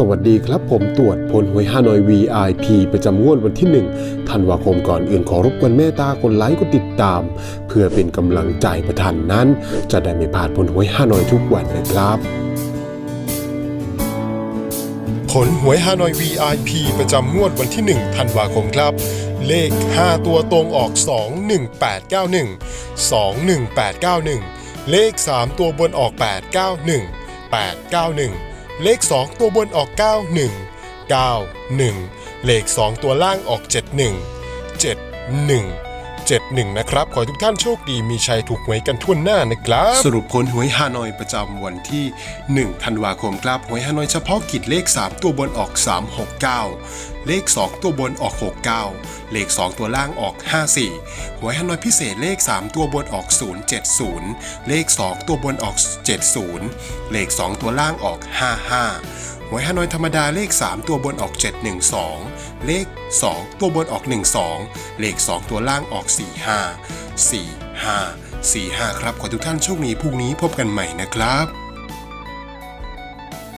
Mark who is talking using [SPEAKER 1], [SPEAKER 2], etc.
[SPEAKER 1] สวัสดีครับผมตรวจผลหวยฮานอย VIP ประจำงวดวันที่1ธันวาคมก่อนอื่นขอรบกวนเมตตากดไลค์กดติดตาม เพื่อเป็นกำลังใจประทันนั้น จะได้ไม่พลาดผลหวยฮานอยทุกวันนะครับ
[SPEAKER 2] ผลหวยฮานอย VIP ประจำงวดวันที่1ธันวาคมครับ เลข 5 ตัวตรงออก 21891 21891 เลข 3 ตัวบนออก 891 891 เลข 2 ตัวบนออก 91 91 เลข 2 ตัวล่างออก 71 71 71 นะครับ ขอให้ทุกท่านโชคดีมีชัยถูกหวยกันทั่วหน้านะครับ สรุปผลหวยฮานอยประจำวันที่ 1 ธันวาคมครับหวยฮานอยเฉพาะกิจเลข 3 ตัวบนออก 369 เลข 2 ตัวบนออก 69 เลข 2 ตัวล่างออก 54หวยฮานอยพิเศษเลข 3 ตัวบนออก 070 เลข 2 ตัวบนออก 70 เลข 2 ตัวล่างออก 55 หวยฮานอยธรรมดาเลข 3 ตัวบนออก 712 เลข 2 ตัวบนออก 12 เลข 2 ตัวล่างออก 45 45 45 ครับ ขอทุกท่านโชคดีพรุ่งนี้พบกันใหม่นะครับ